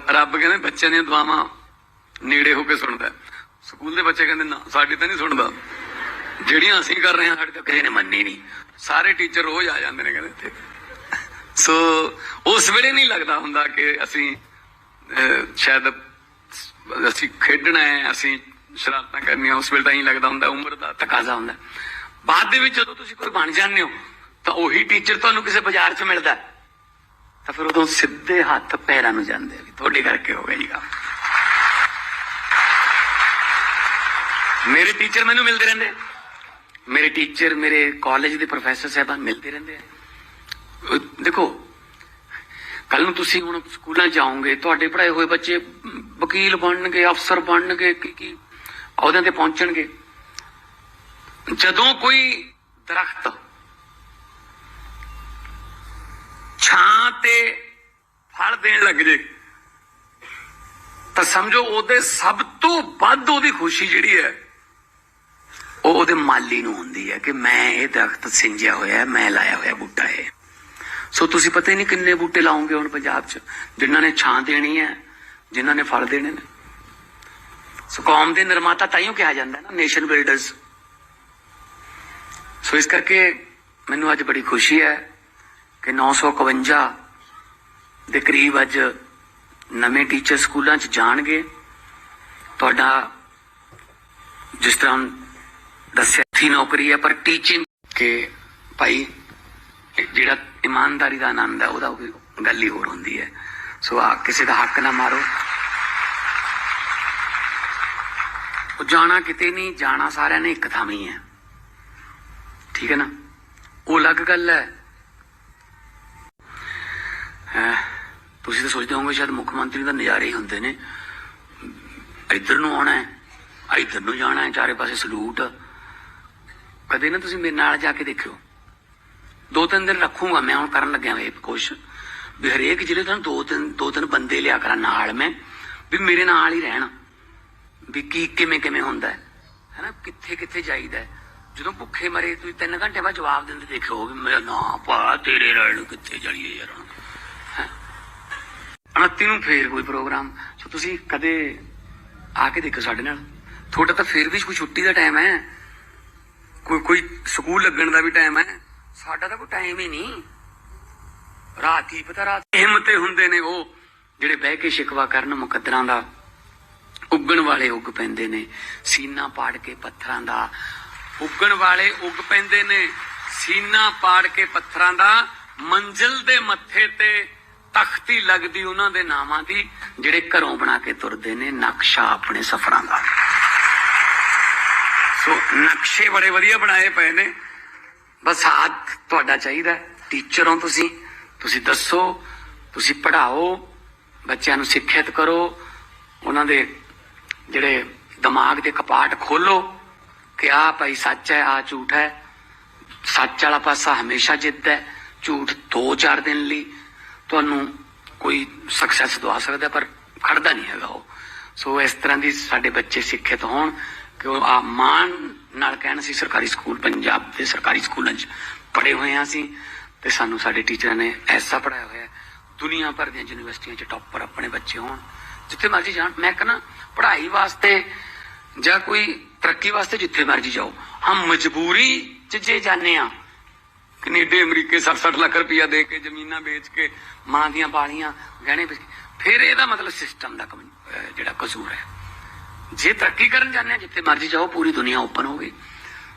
ਰੱਬ ਕਹਿੰਦੇ ਬੱਚਿਆਂ ਦੀਆਂ ਦੁਆਵਾਂ ਨੇੜੇ ਹੋ ਕੇ ਸੁਣਦਾ। ਸਕੂਲ ਦੇ ਬੱਚੇ ਕਹਿੰਦੇ ਨਾ, ਸਾਡੀ ਤਾਂ ਨਹੀਂ ਸੁਣਦਾ। ਜਿਹੜੀਆਂ ਅਸੀਂ ਕਰ ਰਹੇ ਹਾਂ, ਸਾਡੇ ਤੋਂ ਕਿਸੇ ਨੇ ਮੰਨੀ ਨਹੀਂ। ਸਾਰੇ ਟੀਚਰ ਰੋਜ਼ ਆ ਜਾਂਦੇ ਨੇ ਕਹਿੰਦੇ ਇੱਥੇ। ਸੋ ਉਸ ਵੇਲੇ ਨਹੀਂ ਲੱਗਦਾ ਹੁੰਦਾ ਕਿ ਅਸੀਂ ਸ਼ਾਇਦ ਅਸੀਂ ਖੇਡਣਾ ਹੈ, ਅਸੀਂ ਸ਼ਰਾਰਤਾਂ ਕਰਨੀਆਂ, ਉਸ ਵੇਲੇ ਤਾਂ ਹੀ ਲੱਗਦਾ ਹੁੰਦਾ, ਉਮਰ ਦਾ ਤਕਾਜ਼ਾ ਹੁੰਦਾ ਬਾਅਦ ਦੇ ਵਿੱਚ ਜਦੋਂ ਤੁਸੀਂ ਕੋਈ ਬਣ ਜਾਂਦੇ ਹੋ, ਤਾਂ ਉਹੀ ਟੀਚਰ ਤੁਹਾਨੂੰ ਕਿਸੇ ਬਾਜ਼ਾਰ 'ਚ ਮਿਲਦਾ ਤਾਂ ਫਿਰ ਉਦੋਂ ਸਿੱਧੇ ਹੱਥ ਪੈਰਾਂ ਨੂੰ ਜਾਂਦੇ ਆ ਵੀ ਤੁਹਾਡੇ ਕਰਕੇ ਹੋ ਗਿਆ ਜੀ ਕੰਮ ਮੇਰੇ ਟੀਚਰ ਮੈਨੂੰ ਮਿਲਦੇ ਰਹਿੰਦੇ। ਮੇਰੇ ਟੀਚਰ ਮੇਰੇ ਕਾਲਜ ਦੇ ਪ੍ਰੋਫੈਸਰ ਸਾਹਿਬਾਨ ਮਿਲਦੇ ਰਹਿੰਦੇ ਆ। ਦੇਖੋ ਕੱਲ ਨੂੰ ਤੁਸੀਂ ਹੁਣ ਸਕੂਲਾਂ ਜਾਓਗੇ, ਤੁਹਾਡੇ ਪੜ੍ਹਾਏ ਹੋਏ ਬੱਚੇ ਵਕੀਲ ਬਣਨਗੇ, ਅਫਸਰ ਬਣਨਗੇ, ਕੀ ਕੀ ਅਹੁਦਿਆਂ ਤੇ ਪਹੁੰਚਣਗੇ। ਜਦੋਂ ਕੋਈ ਦਰਖਤ ਛਾਂ ਤੇ ਫਲ ਦੇਣ ਲੱਗ ਜੇ, ਤਾਂ ਸਮਝੋ ਉਹਦੇ ਸਭ ਤੋਂ ਵੱਧ ਉਹਦੀ ਖੁਸ਼ੀ ਜਿਹੜੀ ਹੈ ਉਹ ਉਹਦੇ ਮਾਲੀ ਨੂੰ ਹੁੰਦੀ ਹੈ ਕਿ ਮੈਂ ਇਹ ਦਰਖਤ ਸਿੰਜਿਆ ਹੋਇਆ ਹੈ, ਮੈਂ ਲਾਇਆ ਹੋਇਆ ਬੂਟਾ ਹੈ ਸੋ ਤੁਸੀਂ ਪਤਾ ਹੀ ਨਹੀਂ ਕਿੰਨੇ ਬੂਟੇ ਲਾਉਂਗੇ ਹੁਣ ਪੰਜਾਬ 'ਚ, ਜਿਨ੍ਹਾਂ ਨੇ ਛਾਂ ਦੇਣੀ ਹੈ, ਜਿਨ੍ਹਾਂ ਨੇ ਫਲ ਦੇਣੇ ਨੇ। ਸੋ ਕੌਮ ਦੇ ਨਿਰਮਾਤਾ ਤਾਈਓ ਕਿਹਾ ਜਾਂਦਾ ਨਾ ਨੇਸ਼ਨ ਬਿਲਡਰਸ ਸੋ ਇਸ ਕਰਕੇ ਮੈਨੂੰ ਅੱਜ ਬੜੀ ਖੁਸ਼ੀ ਹੈ ਕਿ 951 ਦੇ ਕਰੀਬ ਅੱਜ ਨਵੇਂ ਟੀਚਰ ਸਕੂਲਾਂ 'ਚ ਜਾਣਗੇ। ਤੁਹਾਡਾ ਜਿਸ ਤਰ੍ਹਾਂ ਦੱਸਿਆ ਥੀ ਨੌਕਰੀ ਹੈ, ਪਰ ਟੀਚਿੰਗ ਕਿ ਭਾਈ, ਜਿਹੜਾ ਇਮਾਨਦਾਰੀ ਦਾ ਆਨੰਦ ਹੈ, ਉਹਦਾ ਗੱਲ ਹੀ ਹੋਰ ਹੁੰਦੀ ਹੈ। ਸੋ ਆ ਕਿਸੇ ਦਾ ਹੱਕ ਨਾ ਮਾਰੋ। ਉਹ ਜਾਣਾ ਕਿਤੇ ਨਹੀਂ, ਜਾਣਾ ਸਾਰਿਆਂ ਨੇ ਇੱਕ ਥਾਂ ਹੀ ਹੈ। ਠੀਕ ਹੈ ਨਾ? ਉਹ ਅਲੱਗ ਗੱਲ ਹੈ। ਤੁਸੀਂ ਤਾਂ ਸੋਚਦੇ ਹੋਵੋਗੇ ਸ਼ਾਇਦ ਮੁੱਖ ਮੰਤਰੀ ਦਾ ਨਜ਼ਾਰੇ ਹੀ ਹੁੰਦੇ ਨੇ। ਇੱਧਰ ਨੂੰ ਆਉਣਾ ਹੈ, ਇੱਧਰ ਨੂੰ ਜਾਣਾ ਹੈ, ਚਾਰੇ ਪਾਸੇ ਸਲੂਟ। ਕਦੇ ਨਾ ਤੁਸੀਂ ਮੇਰੇ ਨਾਲ ਜਾ ਕੇ ਦੇਖਿਓ। ਦੋ ਤਿੰਨ ਦਿਨ ਰੱਖੂਗਾ ਮੈਂ, ਹੁਣ ਕਰਨ ਲੱਗਿਆ ਵੇ ਕੋਸ਼ਿਸ਼ ਵੀ ਹਰੇਕ ਜ਼ਿਲ੍ਹੇ ਤੋਂ ਦੋ ਤਿੰਨ ਦੋ ਤਿੰਨ ਬੰਦੇ ਲਿਆ ਕਰਾਂ ਨਾਲ ਮੈਂ, ਵੀ ਮੇਰੇ ਨਾਲ ਹੀ ਰਹਿਣ। ਵੀ ਕੀ, ਕਿਵੇਂ ਕਿਵੇਂ ਹੁੰਦਾ ਹੈ। ਹੈਨਾ ਕਿੱਥੇ ਕਿੱਥੇ ਜਾਈਦਾ ਹੈ। ਜਦੋਂ ਭੁੱਖੇ ਮਰੇ, ਤੁਸੀਂ ਤਿੰਨ ਘੰਟੇ ਬਾਅਦ ਜਵਾਬ ਦਿੰਦੇ ਦੇਖਿਓ ਵੀ ਮੇਰਾ ਨਾ ਪਾ, ਤੇਰੇ ਰਹਿਣ ਨੂੰ ਕਿੱਥੇ ਜਾਈਏ ਯਾਰ ਹੁਣ। 29 ਨੂੰ ਫੇਰ ਕੋਈ ਪ੍ਰੋਗਰਾਮ। ਸੋ ਤੁਸੀਂ ਕਦੇ ਆ ਕੇ ਦੇਖੋ ਸਾਡੇ ਨਾਲ। ਤੁਹਾਡਾ ਤਾਂ ਫੇਰ ਵੀ ਕੋਈ ਛੁੱਟੀ ਦਾ ਟਾਈਮ ਹੈ। ਕੋਈ ਕੋਈ ਸਕੂਲ ਲੱਗਣ ਦਾ ਵੀ ਟਾਈਮ ਹੈ। ਸਾਡਾ ਤਾਂ ਕੋਈ ਟਾਈਮ ਹੀ ਨਹੀਂ। ਰਾਤ ਹੀ ਪਤਾ, ਰਾਤ ਹਿੰਮਤੇ ਹੁੰਦੇ ਨੇ ਉਹ, ਜਿਹੜੇ ਬਹਿ ਕੇ ਸ਼ਿਕਵਾ ਕਰਨ ਮੁਕੱਦਰਾਂ ਦਾ। ਉੱਗਣ ਵਾਲੇ ਉੱਗ ਪੈਂਦੇ ਨੇ। ਸੀਨਾ ਪਾੜ ਕੇ ਪੱਥਰਾਂ ਦਾ। ਉੱਗਣ ਵਾਲੇ ਉੱਗ ਪੈਂਦੇ ਨੇ। ਸੀਨਾ ਪਾੜ ਕੇ ਪੱਥਰਾਂ ਦਾ। ਮੰਜ਼ਿਲ ਦੇ ਮੱਥੇ ਤੇ ਤਖਤੀ ਲੱਗਦੀ ਉਹਨਾਂ ਦੇ ਨਾਵਾਂ ਦੀ, ਜਿਹੜੇ ਘਰੋਂ ਬਣਾ ਕੇ ਤੁਰਦੇ ਨੇ, ਨਕਸ਼ਾ ਆਪਣੇ ਸਫ਼ਰਾਂ ਦਾ। ਸੋ ਨਕਸ਼ੇ ਬੜੇ ਵਧੀਆ ਬਣਾਏ ਪਏ ਨੇ। ਬਸ ਸਾਥ ਤੁਹਾਡਾ ਚਾਹੀਦਾ ਟੀਚਰ ਹੋ ਤੁਸੀਂ ਤੁਸੀਂ ਦੱਸੋ, ਤੁਸੀਂ ਪੜ੍ਹਾਓ, ਬੱਚਿਆਂ ਨੂੰ ਸਿੱਖਿਅਤ ਕਰੋ, ਉਹਨਾਂ ਦੇ ਜਿਹੜੇ ਦਿਮਾਗ ਦੇ ਕਪਾਟ ਖੋਲੋ ਕਿ ਆਹ ਭਾਈ ਸੱਚ ਹੈ ਆ ਝੂਠ ਹੈ। ਸੱਚ ਵਾਲਾ ਪਾਸਾ ਹਮੇਸ਼ਾ ਜਿੱਤਦਾ ਹੈ। ਝੂਠ 2-4 ਦਿਨ ਲਈ ਤੁਹਾਨੂੰ ਕੋਈ ਸਕਸੈਸ ਦਵਾ ਸਕਦਾ ਪਰ ਖੜਦਾ ਨਹੀਂ ਹੈਗਾ ਉਹ। ਸੋ ਇਸ ਤਰ੍ਹਾਂ ਦੀ ਸਾਡੇ ਬੱਚੇ ਸਿੱਖਿਅਤ ਹੋਣ। ਕਿ ਉਹ ਆ ਮਾਣ ਨਾਲ ਕਹਿਣ ਸੀ, ਸਰਕਾਰੀ ਸਕੂਲ ਪੰਜਾਬ ਦੇ ਸਰਕਾਰੀ ਸਕੂਲਾਂ 'ਚ ਪੜ੍ਹੇ ਹੋਏ ਹਾਂ ਅਸੀਂ ਤੇ ਸਾਨੂੰ ਸਾਡੇ ਟੀਚਰਾਂ ਨੇ ਐਸਾ ਪੜਾਇਆ ਹੋਇਆ ਹੈ। ਦੁਨੀਆ ਭਰ ਦੀਆਂ ਯੂਨੀਵਰਸਿਟੀਆਂ 'ਚ ਟੌਪਰ ਆਪਣੇ ਬੱਚੇ ਹੋਣ, ਜਿੱਥੇ ਮਰਜ਼ੀ ਜਾਣ ਮੈਂ ਕਹਿੰਦਾ ਪੜ੍ਹਾਈ ਵਾਸਤੇ ਜਾਂ ਕੋਈ ਤਰੱਕੀ ਵਾਸਤੇ ਜਿੱਥੇ ਮਰਜ਼ੀ ਜਾਓ ਹਮ ਮਜਬੂਰੀ 'ਚ ਜੇ ਜਾਂਦੇ ਆ ਕੈਨੇਡਾ, ਅਮਰੀਕੇ 60 ਲੱਖ ਰੁਪਇਆ ਦੇ ਕੇ ਜ਼ਮੀਨਾਂ ਵੇਚ ਕੇ ਮਾਂ ਦੀਆਂ ਬਾਲੀਆਂ, ਗਹਿਣੇ ਵੇਚ ਕੇ, ਫਿਰ ਇਹਦਾ ਮਤਲਬ ਸਿਸਟਮ ਦਾ ਜਿਹੜਾ ਕਸੂਰ ਹੈ ਜੇ ਤਰੱਕੀ ਕਰਨ ਜਾਂਦੇ ਆ, ਜਿੱਥੇ ਮਰਜ਼ੀ ਜਾਓ, ਪੂਰੀ ਦੁਨੀਆ ਓਪਨ ਹੋ ਗਈ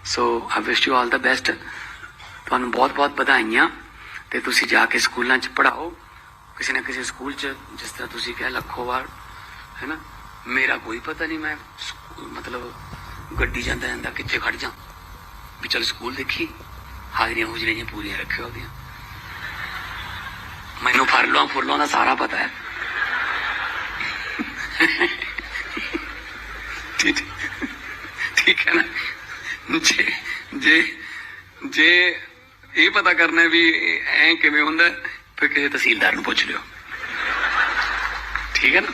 ਸੋ ਆਈ wish you all the best ਤੁਹਾਨੂੰ ਬਹੁਤ ਬਹੁਤ ਵਧਾਈਆਂ। ਤੇ ਤੁਸੀਂ ਜਾ ਕੇ ਸਕੂਲਾਂ 'ਚ ਪੜ੍ਹਾਓ। ਕਿਸੇ ਨਾ ਕਿਸੇ ਸਕੂਲ 'ਚ, ਜਿਸ ਤਰ੍ਹਾਂ ਤੁਸੀਂ ਕਿਹਾ, ਲੱਖੋਵਾਲ, ਹੈ ਨਾ? ਮੇਰਾ ਕੋਈ ਪਤਾ ਨਹੀਂ, ਮੈਂ ਸਕੂ- ਮਤਲਬ ਗੱਡੀ ਜਾਂਦਾ ਜਾਂਦਾ ਕਿੱਥੇ ਖੜ ਜਾ। ਵੀ ਚਲ ਸਕੂਲ ਦੇਖੀ ਹਾਜ਼ਰੀਆਂ ਹੁਜਰੀਆਂ ਪੂਰੀਆਂ ਰੱਖਿਓ ਉਹਦੀਆਂ। ਮੈਨੂੰ ਫਰਲੋਂ ਫੁਰਲੋਂ ਦਾ ਸਾਰਾ ਪਤਾ ਹੈ। ਠੀਕ ਠੀਕ ਹੈ ਨਾ? ਜੇ ਜੇ ਜੇ ਇਹ ਪਤਾ ਕਰਨਾ ਵੀ ਐ ਕਿਵੇਂ ਹੁੰਦਾ, ਫਿਰ ਕਿਸੇ ਤਹਿਸੀਲਦਾਰ ਨੂੰ ਪੁੱਛ ਲਿਓ। ਠੀਕ ਹੈ ਨਾ?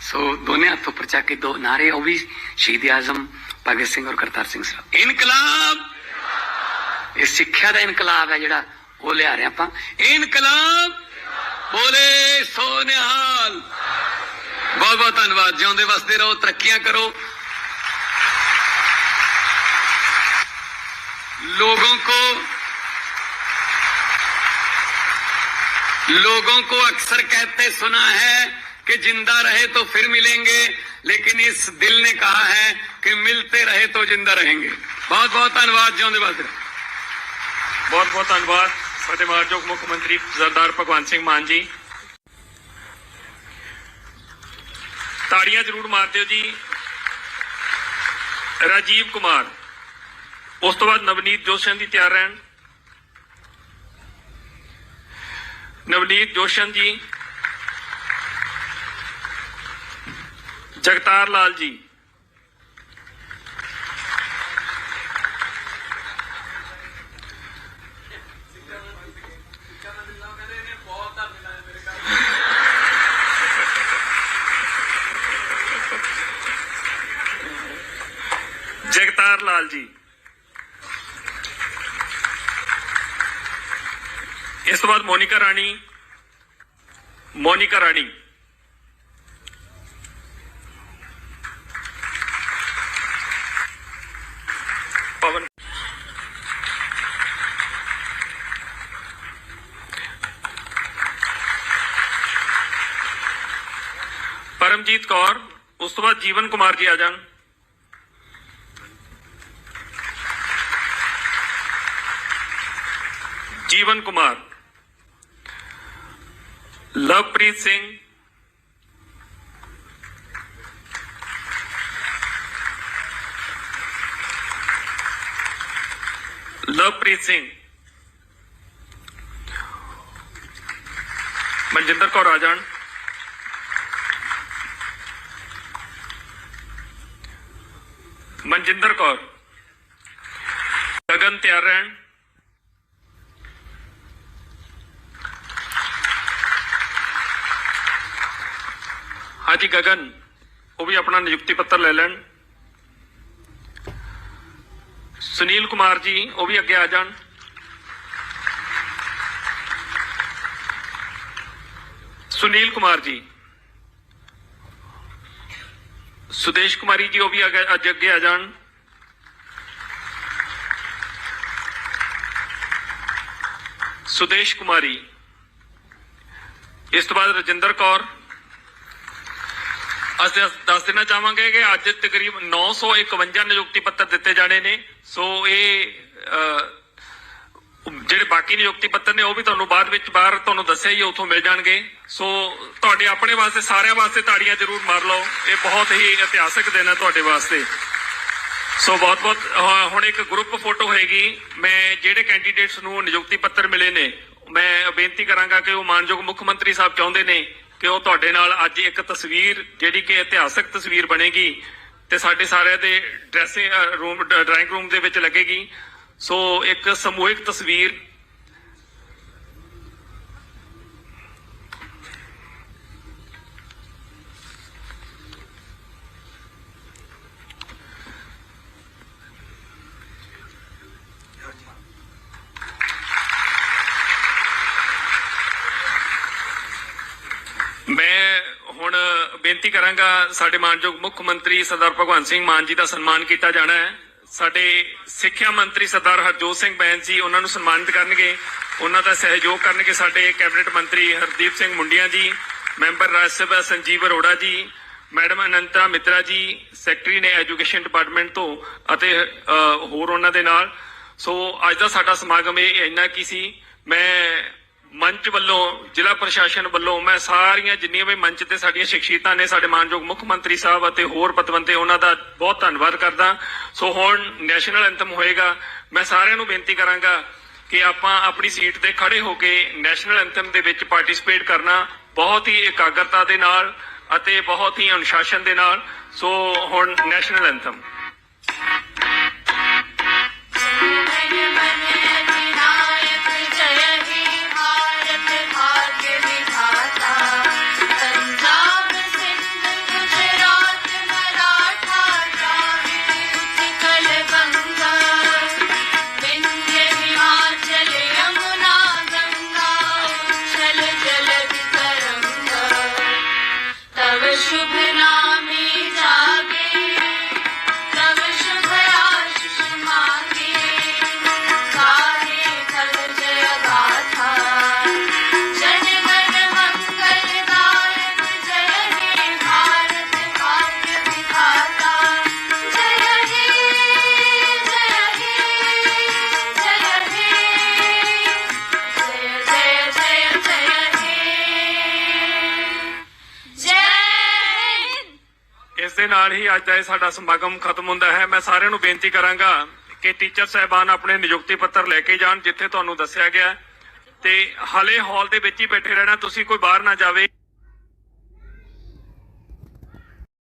ਸੋ ਦੋਨੇ ਹੱਥ ਉੱਪਰ ਚੱਕ ਕੇ ਦੋ ਨਾਰੇ, ਉਹ ਵੀ ਸ਼ਹੀਦ ਆਜ਼ਮ, ਭਗਤ ਸਿੰਘ ਔਰ ਕਰਤਾਰ ਸਿੰਘ ਸਾਹਿਬ। ਇਨਕਲਾਬ! ਇਹ ਸਿੱਖਿਆ ਦਾ ਇਨਕਲਾਬ ਹੈ ਜਿਹੜਾ ਉਹ ਲਿਆ ਰਹੇ ਆਪਾਂ। ਇਨਕਲਾਬ! ਬੋਲੇ ਸੋ ਨਿਹਾਲ! बहुत बहुत धन्यवाद। ਜਿਉਂਦੇ ਵਸਦੇ रहो तरक्या करो। लोगों को लोगों को अक्सर कहते सुना है कि ज़िंदा रहे तो फिर मिलेंगे, लेकिन इस दिल ने कहा है कि मिलते रहे तो ज़िंदा रहेंगे। बहुत बहुत धन्यवाद जो बात बहुत बहुत धन्यवाद फतेहबाद जो मुख्यमंत्री सरदार भगवंत सिंह मान जी। ਤਾੜੀਆਂ ਜ਼ਰੂਰ ਮਾਰ ਦਿਓ ਜੀ। ਰਾਜੀਵ ਕੁਮਾਰ, ਉਸ ਤੋਂ ਬਾਅਦ ਨਵਨੀਤ ਜੋਸ਼ਨ ਦੀ ਤਿਆਰ ਰਹਿਣ। ਨਵਨੀਤ ਜੋਸ਼ਨ ਜੀ। ਜਗਤਾਰ ਲਾਲ ਜੀ। ਜਗਤਾਰ ਲਾਲ ਜੀ ਇਸ ਤੋਂ ਬਾਅਦ ਮੋਨਿਕਾ ਰਾਣੀ ਮੋਨਿਕਾ ਰਾਣੀ ਪਵਨ ਪਰਮਜੀਤ ਕੌਰ ਉਸ ਤੋਂ ਬਾਅਦ ਜੀਵਨ ਕੁਮਾਰ ਜੀ ਆ ਜਾਣ ਜੀਵਨ ਕੁਮਾਰ ਲਵਪ੍ਰੀਤ ਸਿੰਘ ਲਵਪ੍ਰੀਤ ਸਿੰਘ ਮਨਜਿੰਦਰ ਕੌਰ ਆ ਜਾਣ ਮਨਜਿੰਦਰ ਕੌਰ ਗਗਨ ਹਾਂਜੀ ਗਗਨ ਉਹ ਵੀ ਆਪਣਾ ਨਿਯੁਕਤੀ ਪੱਤਰ ਲੈ ਲੈਣ ਸੁਨੀਲ ਕੁਮਾਰ ਜੀ ਉਹ ਵੀ ਅੱਗੇ ਆ ਜਾਣ ਸੁਨੀਲ ਕੁਮਾਰ ਜੀ ਸੁਦੇਸ਼ ਕੁਮਾਰੀ ਜੀ ਉਹ ਵੀ ਅੱਗੇ ਅੱਜ ਅੱਗੇ ਆ ਜਾਣ ਸੁਦੇਸ਼ ਕੁਮਾਰੀ ਇਸ ਤੋਂ ਬਾਅਦ ਰਜਿੰਦਰ ਕੌਰ ਅਸੀਂ ਦੱਸ ਦੇਣਾ ਚਾਹਾਂਗੇ ਕਿ ਅੱਜ ਤਕਰੀਬਨ 951 ਨਿਯੁਕਤੀ ਪੱਤਰ ਦਿੱਤੇ ਜਾਣੇ ਨੇ। ਸੋ ਇਹ ਜਿਹੜੇ ਬਾਕੀ ਨਿਯੁਕਤੀ ਪੱਤਰ ਨੇ ਉਹ ਵੀ ਤੁਹਾਨੂੰ ਬਾਅਦ ਵਿੱਚ ਬਾਹਰ ਤੁਹਾਨੂੰ ਦੱਸਿਆ ਹੀ ਉੱਥੋਂ ਮਿਲ ਜਾਣਗੇ। ਸੋ ਤੁਹਾਡੇ ਆਪਣੇ ਵਾਸਤੇ, ਸਾਰਿਆਂ ਵਾਸਤੇ ਤਾੜੀਆਂ ਜ਼ਰੂਰ ਮਾਰ ਲਓ। ਇਹ ਬਹੁਤ ਹੀ ਇਤਿਹਾਸਕ ਦਿਨ ਹੈ ਤੁਹਾਡੇ ਵਾਸਤੇ। ਸੋ ਬਹੁਤ ਬਹੁਤ ਹੁਣ ਇੱਕ ਗਰੁੱਪ ਫੋਟੋ ਹੋਏਗੀ। ਮੈਂ ਜਿਹੜੇ ਕੈਂਡੀਡੇਟਸ ਨੂੰ ਨਿਯੁਕਤੀ ਪੱਤਰ ਮਿਲੇ ਨੇ, ਮੈਂ ਬੇਨਤੀ ਕਰਾਂਗਾ ਕਿ ਉਹ ਮਾਨਯੋਗ ਮੁੱਖ ਮੰਤਰੀ ਸਾਹਿਬ ਚਾਹੁੰਦੇ ਨੇ। ਤੇ ਉਹ ਤੁਹਾਡੇ ਨਾਲ ਅੱਜ ਇੱਕ ਤਸਵੀਰ, ਜਿਹੜੀ ਕਿ ਇਤਿਹਾਸਕ ਤਸਵੀਰ ਬਣੇਗੀ ਤੇ ਸਾਡੇ ਸਾਰਿਆਂ ਦੇ ਡਰੈਸਿੰਗ ਰੂਮ ਡਰਾਇੰਗ ਰੂਮ ਦੇ ਵਿੱਚ ਲੱਗੇਗੀ। ਸੋ ਇੱਕ ਸਮੂਹਿਕ ਤਸਵੀਰ ਬੇਨਤੀ ਕਰਾਂਗਾ, ਸਾਡੇ ਮਾਨਯੋਗ ਮੁੱਖ ਮੰਤਰੀ ਸਰਦਾਰ ਭਗਵੰਤ ਸਿੰਘ ਮਾਨ ਜੀ ਦਾ ਸਨਮਾਨ ਕੀਤਾ ਜਾਣਾ ਹੈ। ਸਾਡੇ ਸਿੱਖਿਆ ਮੰਤਰੀ ਸਰਦਾਰ ਹਰਜੋਤ ਸਿੰਘ ਬੈਂਸ ਜੀ ਉਹਨਾਂ ਨੂੰ ਸਨਮਾਨਿਤ ਕਰਨਗੇ। ਉਹਨਾਂ ਦਾ ਸਹਿਯੋਗ ਕਰਨਗੇ ਸਾਡੇ ਕੈਬਨਿਟ ਮੰਤਰੀ ਹਰਦੀਪ ਸਿੰਘ ਮੁੰਡੀਆਂ ਜੀ, ਮੈਂਬਰ ਰਾਜ ਸਭਾ ਸੰਜੀਵ ਅਰੋੜਾ ਜੀ, ਮੈਡਮ ਅਨੰਤਾ ਮਿੱਤਰਾ ਜੀ, ਸੈਕਟਰੀ ਨੇ ਐਜੂਕੇਸ਼ਨ ਡਿਪਾਰਟਮੈਂਟ ਤੋਂ ਅਤੇ ਹੋਰ ਉਹਨਾਂ ਦੇ ਨਾਲ। ਸੋ ਅੱਜ ਦਾ ਸਾਡਾ ਸਮਾਗਮ ਇਹ ਇੰਨਾ ਕੀ ਸੀ। ਮੈਂ ਮੰਚ ਵੱਲੋਂ, ਜ਼ਿਲ੍ਹਾ ਪ੍ਰਸ਼ਾਸਨ ਵੱਲੋਂ ਮੈਂ ਸਾਰੀਆਂ ਜਿੰਨੀਆਂ ਵੀ ਮੰਚ ਤੇ ਸਾਡੀਆਂ ਸ਼ਖਸੀਅਤਾਂ ਨੇ, ਸਾਡੇ ਮਾਨਯੋਗ ਮੁੱਖ ਮੰਤਰੀ ਸਾਹਿਬ ਅਤੇ ਹੋਰ ਪਤਵੰਤੇ, ਉਹਨਾਂ ਦਾ ਬਹੁਤ ਧੰਨਵਾਦ ਕਰਦਾ। ਸੋ ਹੁਣ ਨੈਸ਼ਨਲ ਐਂਥਮ ਹੋਏਗਾ। ਮੈਂ ਸਾਰਿਆਂ ਨੂੰ ਬੇਨਤੀ ਕਰਾਂਗਾ ਕਿ ਆਪਾਂ ਆਪਣੀ ਸੀਟ ਤੇ ਖੜੇ ਹੋ ਕੇ ਨੈਸ਼ਨਲ ਐਂਥਮ ਦੇ ਵਿੱਚ ਪਾਰਟਿਸਿਪੇਟ ਕਰਨਾ ਬਹੁਤ ਹੀ ਇਕਾਗਰਤਾ ਦੇ ਨਾਲ ਅਤੇ ਬਹੁਤ ਹੀ ਅਨੁਸ਼ਾਸਨ ਦੇ ਨਾਲ। ਸੋ ਹੁਣ ਨੈਸ਼ਨਲ ਐਂਥਮ तव ਅੱਜ ਦਾ ਇਹ ਸਾਡਾ ਸਮਾਗਮ ਖਤਮ ਹੁੰਦਾ ਹੈ। ਮੈਂ ਸਾਰਿਆਂ ਨੂੰ ਬੇਨਤੀ ਕਰਾਂਗਾ ਕਿ ਟੀਚਰ ਸਹਿਬਾਨ ਆਪਣੇ ਨਿਯੁਕਤੀ ਪੱਤਰ ਲੈ ਕੇ ਜਾਣ, ਜਿੱਥੇ ਤੁਹਾਨੂੰ ਦੱਸਿਆ ਗਿਆ ਤੇ ਹਲੇ ਹਾਲ ਦੇ ਵਿੱਚ ਹੀ ਬੈਠੇ ਰਹਿਣਾ, ਤੁਸੀਂ ਕੋਈ ਬਾਹਰ ਨਾ ਜਾਵੇ।